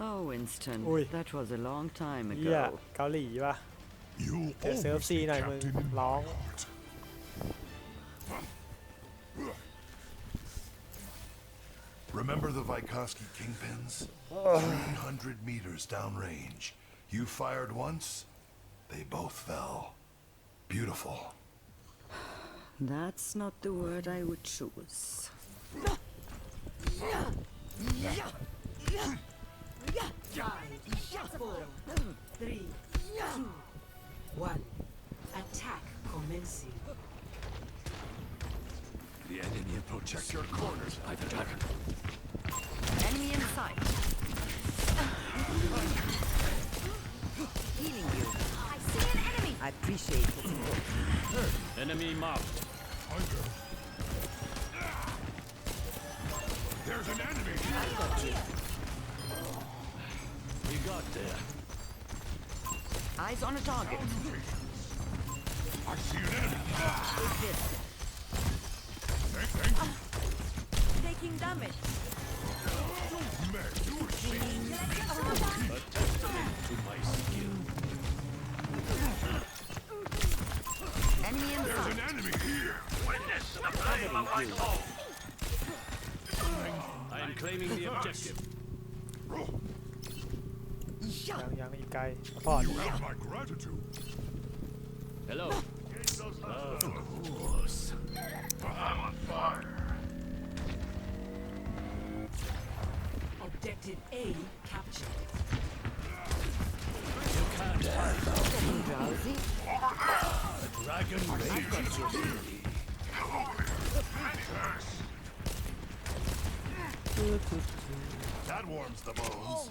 Oh, Winston, Ui. that was a long time เหี้ย ago. เกาหลีป่ะ You'll เจอเซิร์ฟ always ซี be หน่อยมึง captain in ร้อง my heart. Remember the Vykovsky kingpins? 300 meters downrange. You fired once, they both fell. Beautiful. That's not the word I would choose. Five, four, three, two, one. Attack commencing. The enemy protect your corners, Vykovsky. Enemy in sight. Healing you. I see an enemy! I appreciate the support. Enemy marked. There's an enemy! We got there. Eyes on a target. I see an enemy! This. Thank, thank you. Ah. Taking damage. Man, you were seeing A testament to my skill. Enemy in There's sight. an enemy here! I am claiming the objective. ยังยังอีกไกลสปอร์ต You have my gratitude. Hello. Of course. I'm on fire. Objective A captured. You can't hide. Drowsy. Dragon rage. That warms the bones.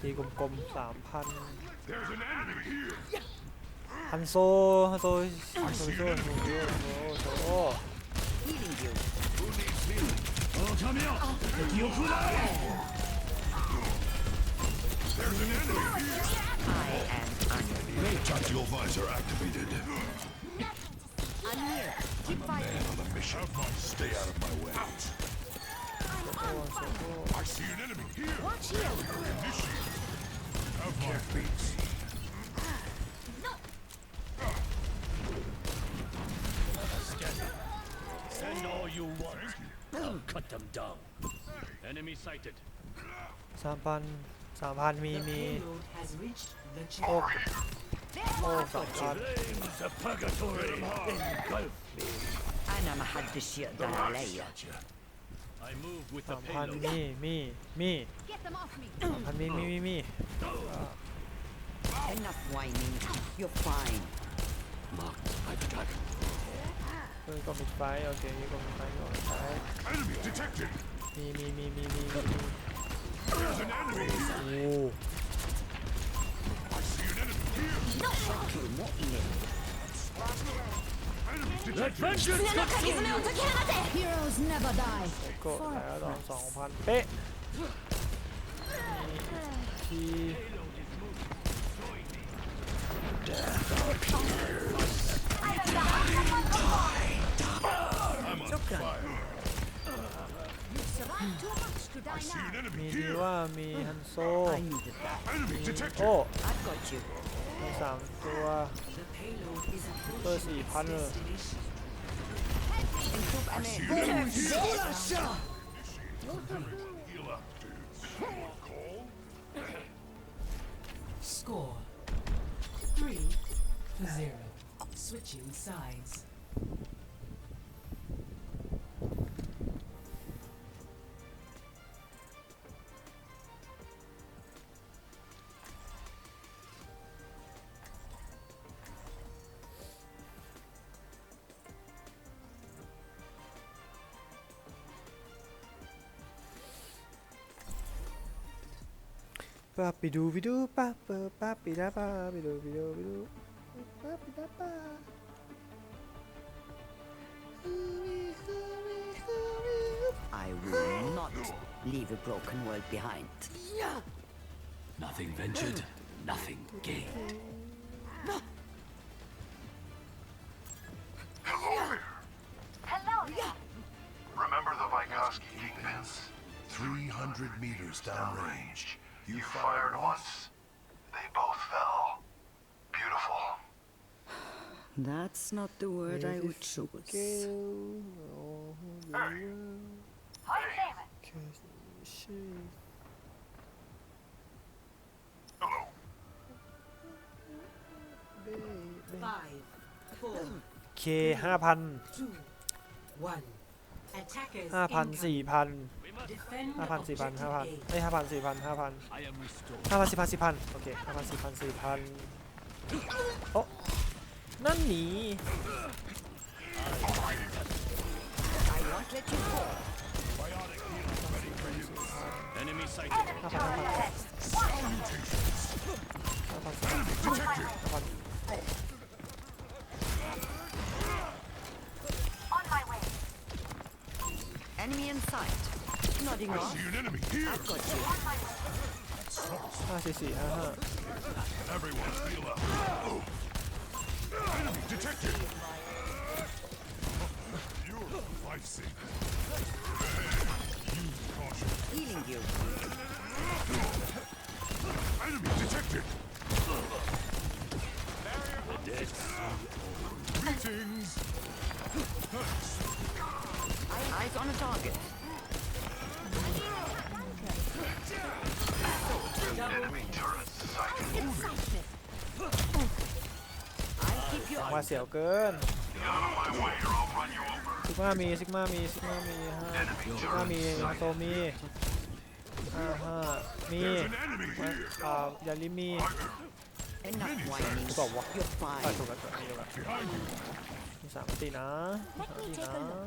ตีกลมๆสามพันฮันโซฮันโซฮันโซฮันโซฮันโซฮันโซฮันโซฮันโซ Stay out of my way. Out. I see an enemy here! Watch here! Initiate! Have my beats. Send all you want. I'll cut them down. Enemy sighted. สามพันสามพันมี The มี payload has reached the โอ้ checkpoint. โอ้สามพัน Flames of purgatory engulf me. أنا ما حدش يقدر عليا. I move with สา the มพัน payload. มีมีมี Get them off me! สามพันมีมีมีมี Enough whining. You're fine. Marked by the dragon. เออก็มีไฟโอเคก็มีไฟก็มีไฟ Enemy detected! มีมีมีมีมีมี There's an enemy here! โอ้ I see an enemy here! Enemy Let detected! vengeance Heroes never die. กดแล้วดอกสองพันเป๊ะทีจบกัน I've got you. มีสามตัว The payload is First approaching its 4,000เลย destination. Improve I and see an enemy here! Papi doo, papi da doo, papi da. I will not leave a broken world behind. Yeah. Nothing ventured, nothing gained. Hello there. Hello. Yeah. Remember the Vygotsky kingpins? 300 meters downrange. You, fired, once. They both fell. Beautiful. That's not the word I would choose. Hey. Hey. Hello. Five, four, okay, 5,000 ห้าพัน two, one. Attackers ห้าพัน incoming. สี่พัน Defend ห้าพันสี่พัน objective ห้าพัน A. เอ้ยห้าพันสี่พันห้าพัน I am restored. ห้าพันสี่พันสี่พันโอเคห้าพันสี่พันสี่พันโอ้นั่นหนี I won't let you fall. Enemy sighted. ห้าพันห้าพัน Tight. Nodding I see an enemy here. I've got you. Ah, see, see. Uh huh. Everyone, heal up. Oh. Enemy detected. You're a lifesaver. Use caution. Healing you. Enemy detected. The dead. Greetings. Eyes on a target. ว่าเสียวเกินซิกมามีซิกมามีซิกมามีห้าซิกมามีโซมีห้าห้ามีอ่าย่าลิมี enough whining. บว่า You're อะ fine. ถูกแล้วถูกแล้วล้ว Behind you. มีสามตีนะสามตีนะ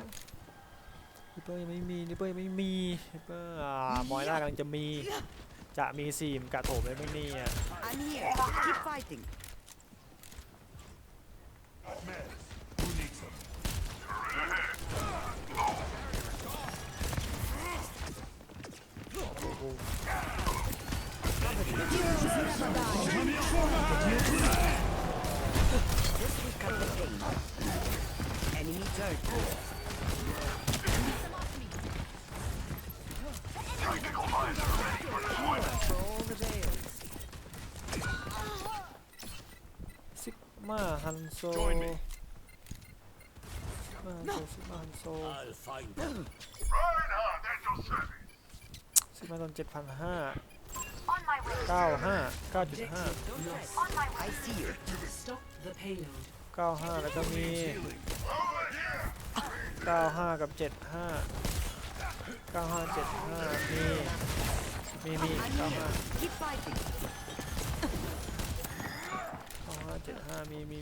ลิปเปอร์ยังไม่มีลิปเปอร์ยังไม่มีลิปเปอร์อ่ามอยล่ากำลังจะมี จะมีซีมกระโถมได้ไหมเนี่ย I'm here. Keep fighting. Heroes never die. This will cut the pain. Enemy dirt. Tactical mines are ready for มาฮันโซ Join me. ซิกมาฮันโซซิกมาฮันโซ I'll find them. Reinhardt at your service. ซิกมาตอนเจ็ดพันห้าเก้าห้าเก้าจุดห้า I see you. Stop the payload. เก้าห้าแล้วก็มีเก้าห้ากับเจ็ดห้าเก้าห้าเจ็ดห้ามีมีมี I'm เก้าห้า จ็ดห้ามีมี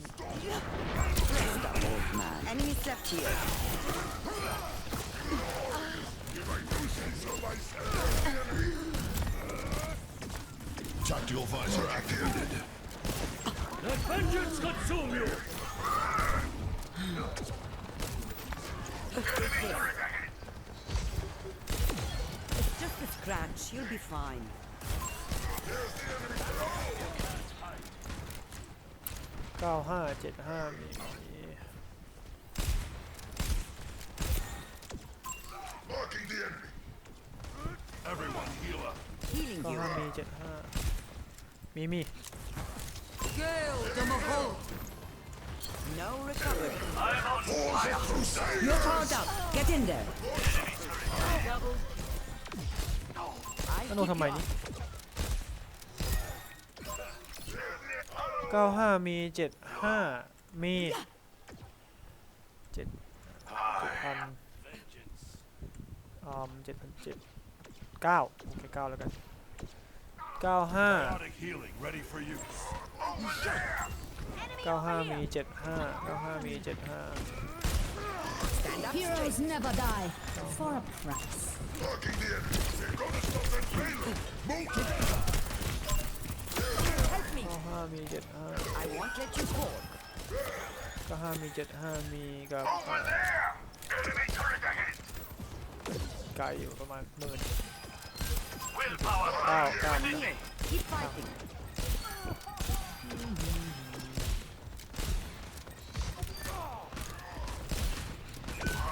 ก้าห้าเจ็ดห้ามีมี Marking the enemy. Everyone, heal up. Healing เก้า you. ห้ามีเจ็ดห้ามีมี Girl, Tomahawk. No recovery. You're powered up. Get in there. I แล้วโน keep ทำไม you นี่ เก้าห้ามีเจ็ดห้ามีเจ็ดพันอ่าเจ็ดพันเจ็ดเก้าโอเคเก้าแล้วกันเก้าห้าเก้าห้ามีเจ็ดห้าเก้าห้ามีเจ็ดห้า Stand up Heroes straight. never die. For a price. ก็ห้ามีเจ็ดห้าก็ห้ามีเจ็ดห้ามีกับไกลอยู่ประมาณหมื่นเก้าเก้า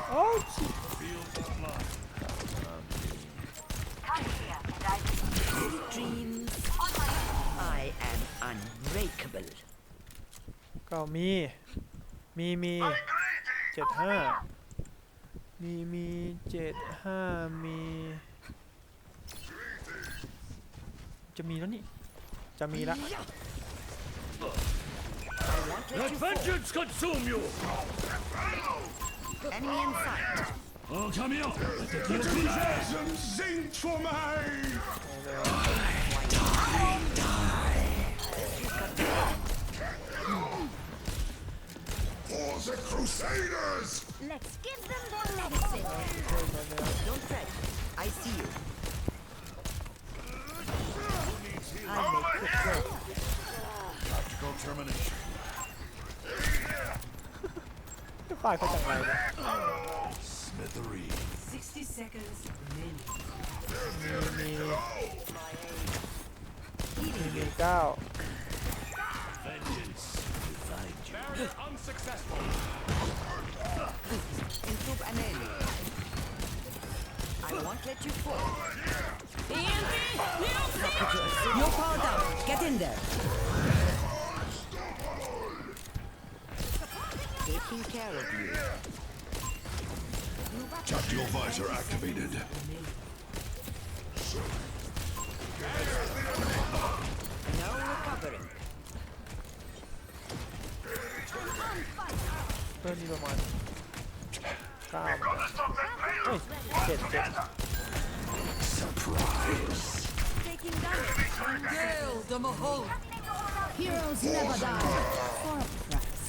โอ้ชิ unbreakable. ก็มี มีมี Greedy! เจ็ดห้ามีมีเจ็ดห้ามี จะมีแล้วนี่ จะมีละ I won't let Let you fall. vengeance consume you! Enemy in sight. Oh, come here! Enthusiasm singt for mig! For the Crusaders! Let's give them their medicine. Don't fret. I see you. I Over make quick work. Tactical termination. Vai, vai, vai. vai. Smithery. 60 seconds remaining. Legal. Unsuccessful. Improve an area. I won't let you fall. You're powered up. Get in there. Taking care of you. Tactical visor activated. No recovering. เพิ่มมีประมาณเก้าเฮ้ยเจ็ดเจ็ด Taking damage. Gale the Mahol. Heroes never die. For a price.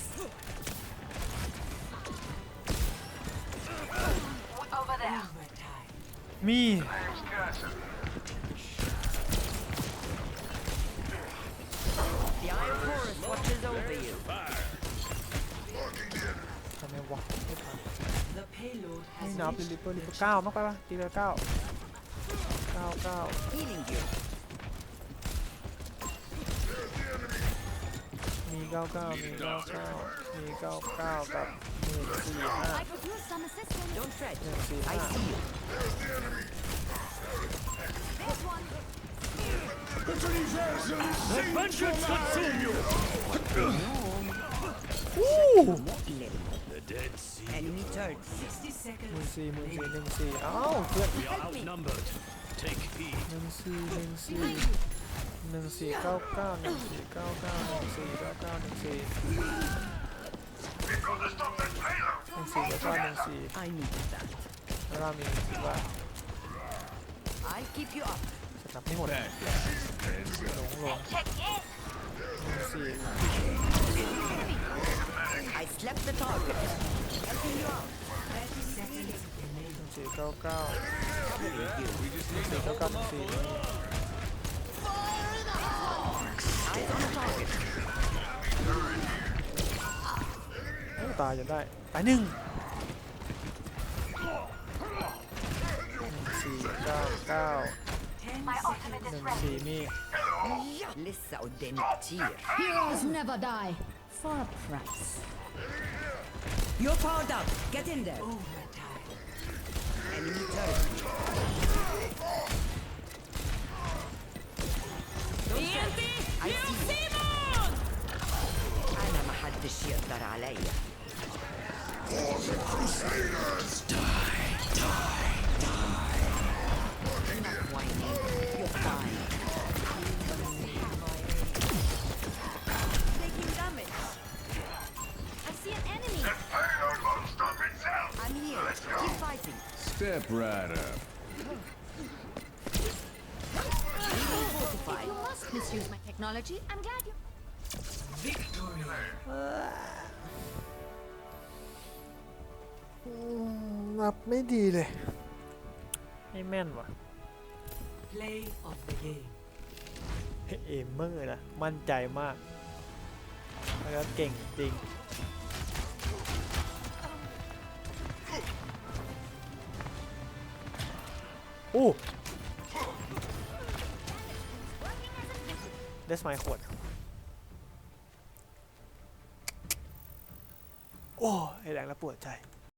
Overtime. มี The Iron Forest watches over you. ทำไมวะไม่ทัน The payload ไม่ has นับเลย reached ลิปเปอร์ลิปเปอร์เก้ามากไปปะตีไปเก้าเก้าเก้า Healing you. มีเก้าเก้ามีเก้าเก้ามีเก้าเก้ากับหนึ่งสี่ห้า I could use some assistance. Don't fret. หนึ่งสี่ห้า I Enemy turret. 60 หมื่น seconds. สี่หมื่นสี่หนึ่งสี่อ้าวเพื่อน We are outnumbered. Take heed. หนึ่งสี่หนึ่งสี่หนึ่งสี่เก้าเก้าหนึ่งสี่เก้าเก้าหนึ่งสี่เก้าเก้าหนึ่งสี่หนึ่งสี่เก้าเก้าหนึ่งสี่ I needed that. แล้วเรามีว่า I'll keep you up. สกัดไม่หมดหลงหลงหนึ่งสี่ I slept the target. Helping you out. 30 seconds remaining. หนึ่งสี่เก้าเก้า Covering you. สี่เก้าเก้าหนึ่งสี่ Eyes on the target. โอ้ตายจนได้ตายหนึ่งหนึ่งสี่เก้าเก้า My ultimate is me. Lissa. Heroes never die. For a price. You're powered up. Get in there. Enemy turret. I see. أنا For the Crusaders! Die! Die! Right up. Fortify. You must misuse my technology. I'm glad you. Victory. นับไม่ดีเลย ไม่แม่นว่ะ Play of the game. เอมเมอร์นะ มั่นใจมาก แล้วก็เก่งจริง อู้เดสไมขวด โอ้ไอแรงแล้วปวดใจ